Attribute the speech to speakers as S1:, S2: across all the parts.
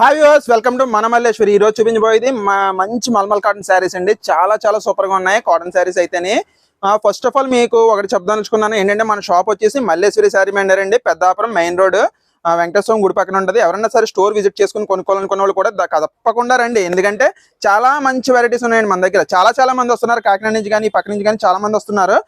S1: Hi viewers welcome to మన మల్లేశ్వరి ఈ రోజు చూపించబోయేది మా మంచి మల్మల్ కాటన్ శారీస్ అండి. చాలా చాలా సూపర్గా ఉన్నాయి కాటన్ శారీస్ అయితేనే. ఫస్ట్ ఆఫ్ ఆల్ మీకు ఒకటి చెప్దానుకున్నాను ఏంటంటే మన షాప్ వచ్చేసి మల్లేశ్వరి శారీ మెండర్ అండి. పెద్దాపురం మెయిన్ రోడ్ వెంకటేశ్వరం గుడి పక్కన ఉంటుంది. ఎవరైనా సరే స్టోర్ విజిట్ చేసుకుని కొనుక్కోవాలనుకున్న వాళ్ళు కూడా తప్పకుండా రండి. ఎందుకంటే చాలా మంచి వెరైటీస్ ఉన్నాయండి మన దగ్గర. చాలా చాలా మంది వస్తున్నారు. కాకినాడ నుంచి కానీ పక్క నుంచి కానీ చాలా మంది వస్తున్నారు.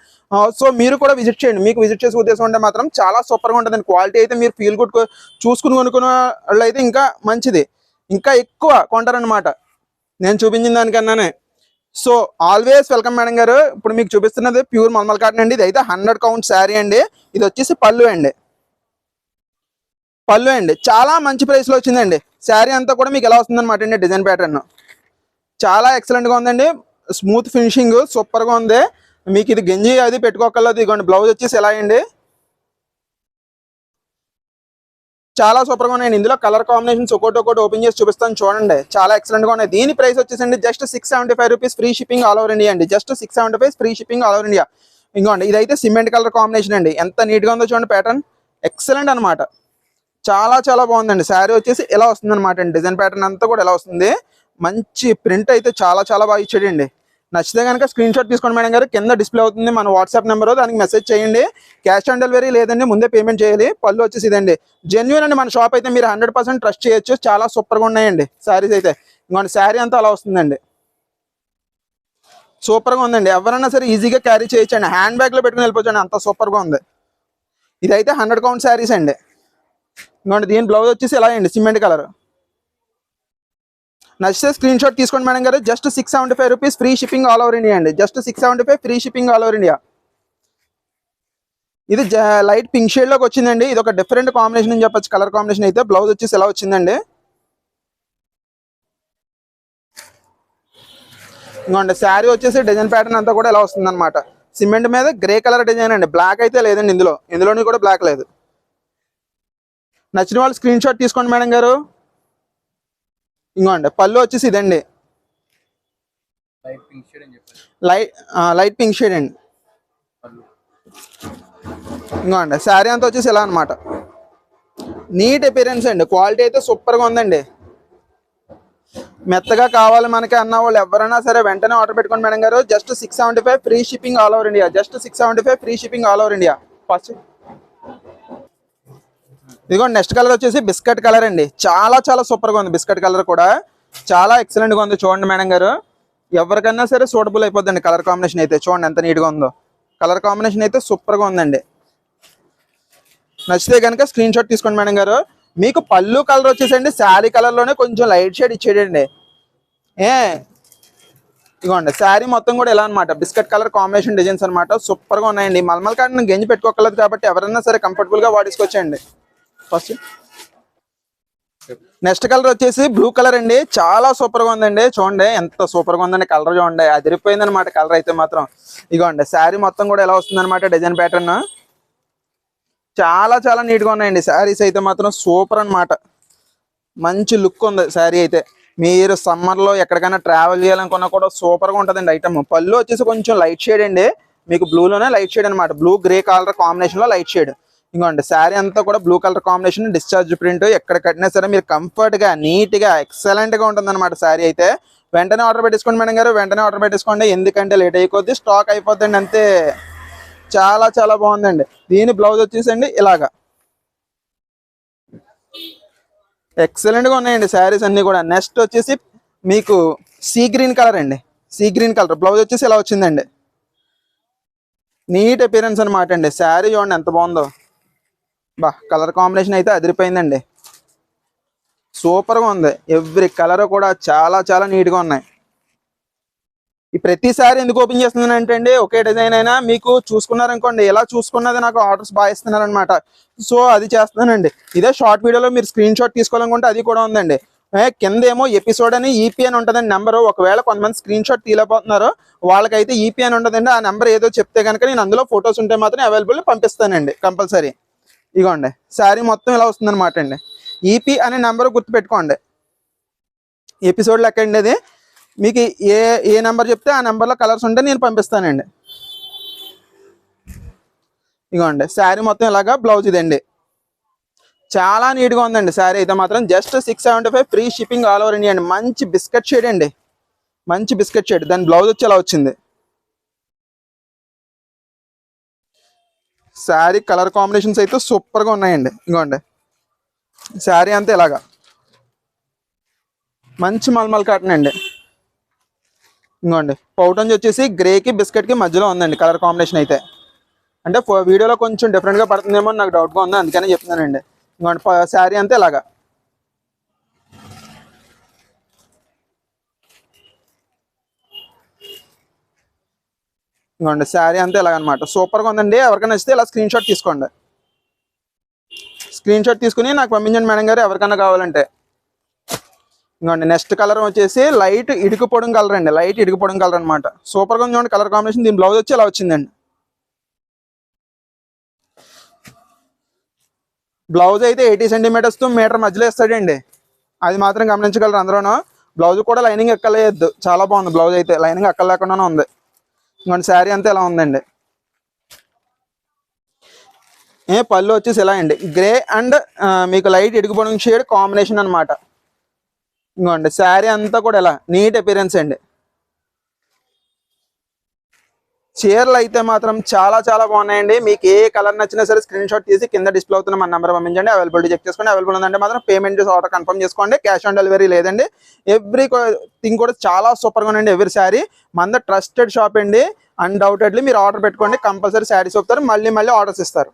S1: సో మీరు కూడా విజిట్ చేయండి. మీకు విజిట్ చేసే ఉద్దేశం ఉంటే మాత్రం చాలా సూపర్గా ఉంటుందండి. ఉంటుంది క్వాలిటీ అయితే మీరు ఫీల్ గుడ్ చూసుకుని కొనుక్కున్న వాళ్ళు అయితే ఇంకా మంచిది. ఇంకా ఎక్కువ కొంటారనమాట నేను చూపించిన దానికన్నానే. So always welcome madam garu. ఇప్పుడు మీకు చూపిస్తున్నది ప్యూర్ మల్మల్ కాటన్ అండి. ఇది అయితే హండ్రెడ్ కౌంట్ శారీ అండి. ఇది వచ్చేసి పళ్ళు అండి. పళ్ళు అండి చాలా మంచి ప్రైస్లో వచ్చిందండి. శారీ అంతా కూడా మీకు ఎలా వస్తుందన్నమాట అండి డిజైన్ ప్యాటర్న్ చాలా ఎక్సలెంట్గా ఉందండి. స్మూత్ ఫినిషింగ్ సూపర్గా ఉంది. మీకు ఇది గంజి అది పెట్టుకోకల్లో ఇదిగోండి బ్లౌజ్ వచ్చేసి ఎలా అండి? చాలా సూపర్గా ఉన్నాయండి. ఇందులో కలర్ కాంబినేషన్స్ ఒకటి ఒకటి ఓపెన్ చేసి చూపిస్తాను చూడండి. చాలా ఎక్సలెంట్గా ఉన్నాయి. దీని ప్రైస్ వచ్చేసండి just six seventy five rupees free shipping all over India అండి. Just six seventy five free shipping all over India ఇంకోండి ఇదైతే సిమెంట్ కలర్ కాంబినేషన్ అండి. ఎంత నీట్గా ఉందో చూడండి ప్యాటర్న్ ఎక్సలెంట్ అనమాట చాలా చాలా బాగుందండి. శారీ వచ్చేసి ఇలా వస్తుంది అనమాట అండి. డిజైన్ ప్యాటర్న్ అంతా కూడా ఎలా వస్తుంది. మంచి ప్రింట్ అయితే చాలా చాలా బాగా ఇచ్చాడండి. నచ్చితే కనుక స్క్రీన్ షాట్ తీసుకోండి మేడం గారు. కింద డిస్ప్లే అవుతుంది మన వాట్సాప్ నెంబర్. దానికి మెసేజ్ చేయండి. క్యాష్ ఆన్ డెలివరీ లేదండి. ముందే పేమెంట్ చేయాలి. పళ్ళు వచ్చేసి ఇదండి. జెన్యున్ అండి మన షాప్ అయితే మీరు హండ్రెడ్ పర్సెంట్ ట్రస్ట్ చేయొచ్చు. చాలా సూపర్గా ఉన్నాయండి శారీస్ అయితే. ఇంకోటి శారీ అంతా అలా వస్తుందండి. సూపర్గా ఉందండి. ఎవరైనా సరే ఈజీగా క్యారీ చేయొచ్చండి. హ్యాండ్ బ్యాగ్లో పెట్టుకుని వెళ్ళిపోవచ్చండి. అంత సూపర్గా ఉంది. ఇదైతే హండ్రెడ్ కౌంట్ శారీస్ అండి. ఇంకోటి దీని బ్లౌజ్ వచ్చేసి ఎలా అండి సిమెంట్ కలర్ నచ్చితే స్క్రీన్ షాట్ తీసుకోండి madam garu. Just six seventy five rupees free shipping all over India అండి just six seventy five free shipping all over India ఇది లైట్ పింక్ షేడ్లోకి వచ్చిందండి. ఇది ఒక డిఫరెంట్ కాంబినేషన్ అని చెప్పొచ్చు. కలర్ కాంబినేషన్ అయితే బ్లౌజ్ వచ్చేసి ఎలా వచ్చిందండి? ఇంకోండి శారీ వచ్చేసి డిజైన్ ప్యాటర్న్ అంతా కూడా ఎలా వస్తుంది అనమాట సిమెంట్ మీద గ్రే కలర్ డిజైన్ అండి. బ్లాక్ అయితే లేదండి ఇందులో. ఇందులోని కూడా బ్లాక్ లేదు. నచ్చిన వాళ్ళు స్క్రీన్ షాట్ తీసుకోండి మేడం గారు. ఇంకోండి పళ్ళు వచ్చేసి ఇదండి.
S2: లైట్
S1: లైట్ పింక్ షేడ్ అండి. ఇంకోండి శారీ అంతా వచ్చేసి ఇలా అనమాట నీట్ అపీరెన్స్ అండి క్వాలిటీ అయితే సూపర్గా ఉందండి. మెత్తగా కావాలి మనకి అన్న వాళ్ళు ఎవరైనా సరే వెంటనే ఆర్డర్ పెట్టుకోండి మేడం గారు. Just six seventy five free shipping all over India just six seventy five free shipping all over India first ఇదిగోండి నెక్స్ట్ కలర్ వచ్చేసి బిస్కెట్ కలర్ అండి. చాలా చాలా సూపర్గా ఉంది బిస్కెట్ కలర్ కూడా. చాలా ఎక్సలెంట్గా ఉంది చూడండి మేడం గారు. ఎవరికైనా సరే సూటబుల్ అయిపోద్దండి కలర్ కాంబినేషన్ అయితే. చూడండి ఎంత నీట్గా ఉందో. కలర్ కాంబినేషన్ అయితే సూపర్గా ఉందండి. నచ్చితే కనుక స్క్రీన్ షాట్ తీసుకోండి మేడం గారు. మీకు పళ్ళు కలర్ వచ్చేసండి శారీ కలర్లోనే కొంచెం లైట్ షేడ్ ఇచ్చేయండి. ఏ? ఇదిగోండి శారీ మొత్తం కూడా ఎలా అనమాట బిస్కెట్ కలర్ కాంబినేషన్ డిజైన్స్ అనమాట సూపర్గా ఉన్నాయండి. మల్మల్ కాటన్ గంజి పెట్టుకోగలదు కాబట్టి ఎవరైనా సరే కంఫర్టబుల్గా వాడేసుకొచ్చండి ఫస్ట్. నెక్స్ట్ కలర్ వచ్చేసి బ్లూ కలర్ అండి. చాలా సూపర్గా ఉందండి. చూడండి ఎంత సూపర్గా ఉందండి కలర్ చూడండి. అదిరిపోయింది అనమాట కలర్ అయితే మాత్రం. ఇగోండి శారీ మొత్తం కూడా ఎలా వస్తుంది అనమాట డిజైన్ ప్యాటర్న్. చాలా చాలా నీట్గా ఉన్నాయండి. శారీస్ అయితే మాత్రం సూపర్ అన్నమాట. మంచి లుక్ ఉంది శారీ అయితే. మీరు సమ్మర్లో ఎక్కడికైనా ట్రావెల్ చేయాలనుకున్నా కూడా సూపర్గా ఉంటుందండి ఐటమ్. పళ్ళు వచ్చేసి కొంచెం లైట్ షేడ్ అండి. మీకు బ్లూ లోనే లైట్ షేడ్ అనమాట బ్లూ గ్రే కలర్ కాంబినేషన్లో లైట్ షేడ్. ఇంకోండి శారీ అంతా కూడా blue colour combination discharge print ఎక్కడ కట్టినా సరే మీరు కంఫర్ట్గా నీట్గా ఎక్సలెంట్గా ఉంటుందన్నమాట శారీ అయితే. వెంటనే ఆర్డర్ పెట్టేసుకోండి మేడం గారు వెంటనే ఆర్డర్ పెట్టేసుకోండి. ఎందుకంటే లేట్ అయిపోద్ది స్టాక్ అయిపోతుంది అంతే. చాలా చాలా బాగుందండి. దీని బ్లౌజ్ వచ్చేసండి ఇలాగా. ఎక్సలెంట్గా ఉన్నాయండి శారీస్ అన్నీ కూడా. నెక్స్ట్ వచ్చేసి మీకు సీ గ్రీన్ కలర్ అండి. సీ గ్రీన్ కలర్ బ్లౌజ్ వచ్చేసి ఇలా వచ్చిందండి. నీట్ అపీరెన్స్ అనమాట అండి. శారీ చూడండి ఎంత బాగుందో. బా కలర్ కాంబినేషన్ అయితే అదిరిపోయిందండి. సూపర్గా ఉంది. ఎవ్రీ కలర్ కూడా చాలా చాలా నీట్గా ఉన్నాయి. ఈ ప్రతిసారి ఎందుకు ఓపెన్ చేస్తున్నాను అంటే అండి ఒకే డిజైన్ అయినా మీకు చూసుకున్నారనుకోండి ఎలా చూసుకున్నది నాకు ఆర్డర్స్ బాగా ఇస్తున్నారనమాట సో అది చేస్తున్నానండి. ఇదే షార్ట్ వీడియోలో మీరు స్క్రీన్ షాట్ తీసుకోవాలనుకుంటే అది కూడా ఉందండి. కింద ఏమో ఎపిసోడ్ అని ఈపీ అని ఉంటుందండి నెంబరు ఒకవేళ కొంతమంది స్క్రీన్ షాట్ తీయలేకపోతున్నారు వాళ్ళకైతే ఈపీ అని ఉంటుందండి. ఆ నెంబర్ ఏదో చెప్తే కనుక నేను అందులో ఫొటోస్ ఉంటే మాత్రం అవైలబుల్ పంపిస్తానండి కంపల్సరీ ఇగోండి శారీ మొత్తం ఇలా వస్తుందన్నమాట అండి. ఈపీ అనే నెంబర్ గుర్తుపెట్టుకోండి. ఎపిసోడ్ లెక్క అండి అది. మీకు ఏ ఏ నెంబర్ చెప్తే ఆ నెంబర్లో కలర్స్ ఉంటే నేను పంపిస్తానండి. ఇగోండి శారీ మొత్తం ఇలాగా బ్లౌజ్ ఇదండి. చాలా నీట్గా ఉందండి శారీ. అయితే మాత్రం just six seventy five free shipping all over India అండి. మంచి బిస్కెట్ షేడ్ అండి. మంచి బిస్కెట్ షేడ్ దాని బ్లౌజ్ వచ్చి ఇలా వచ్చింది. శారీ కలర్ కాంబినేషన్స్ అయితే సూపర్గా ఉన్నాయండి. ఇగోండి. శారీ అంతా ఇలాగా. మంచి మల్మల్ కాటన్ అండి. ఇంకోండి పౌటంజ్ వచ్చేసి గ్రేకి బిస్కెట్కి మధ్యలో ఉందండి కలర్ కాంబినేషన్ అయితే. అంటే వీడియోలో కొంచెం డిఫరెంట్గా పడుతుందేమో నాకు డౌట్గా ఉంది అందుకనే చెప్తున్నానండి. ఇంకోండి శారీ అంతా ఇలాగా. ఇంకోండి శారీ అంతా ఇలాగనమాట. సూపర్గా ఉందండి. ఎవరికైనా నచ్చితే ఇలా స్క్రీన్ షాట్ తీసుకోండి. స్క్రీన్ షాట్ తీసుకుని నాకు పంపించండి మేడం గారు ఎవరికైనా కావాలంటే. ఇంకోండి నెక్స్ట్ కలర్ వచ్చేసి లైట్ ఇడికిపోవడం కలర్ అండి. లైట్ ఇడికిపోవడం కలర్ అనమాట. సూపర్గా ఉంది చూడండి కలర్ కాంబినేషన్ దీని బ్లౌజ్ వచ్చి ఇలా వచ్చిందండి. బ్లౌజ్ అయితే ఎయిటీ సెంటీమీటర్స్తో మీటర్ మధ్యలో ఇస్తాడండి అది మాత్రం గమనించగలరు అందులోనూ బ్లౌజ్ కూడా లైనింగ్ ఎక్కలేదు. చాలా బాగుంది బ్లౌజ్ అయితే. లైనింగ్ ఎక్కలేకుండానే ఉంది. ఇంకోటి శారీ అంతా ఇలా ఉందండి? ఏ పళ్ళు వచ్చేసి ఇలా అండి. గ్రే అండ్ మీకు లైట్ ఇటుకుపోవడం షేడ్ కాంబినేషన్ అన్నమాట. ఇంకోండి శారీ అంతా కూడా ఇలా నీట్ అపీరెన్స్ అండి. చీరలు అయితే మాత్రం చాలా చాలా బాగున్నాయండి. మీకు ఏ కలర్ నచ్చినా సరే స్క్రీన్ షాట్ తీసి కింద డిస్ప్లే అవుతున్న మన నెంబర్ పంపించండి. అవైలబిలిటీ చెక్ చేసుకోండి. అవైలబుల్ ఉందంటే మాత్రం పేమెంట్ చేసి ఆర్డర్ కన్ఫర్మ్ చేసుకోండి. క్యాష్ ఆన్ డెలివరీ లేదండి. ఎవ్రీ థింగ్ కూడా చాలా సూపర్గా ఉండండి ఎవ్రీ శారీ మంద ట్రస్టెడ్ షాప్ అండి. అన్డౌటెడ్లీ మీరు ఆర్డర్ పెట్టుకోండి. కంపల్సరీ శారీస్ చెప్తారు మళ్ళీ మళ్ళీ ఆర్డర్స్ ఇస్తారు.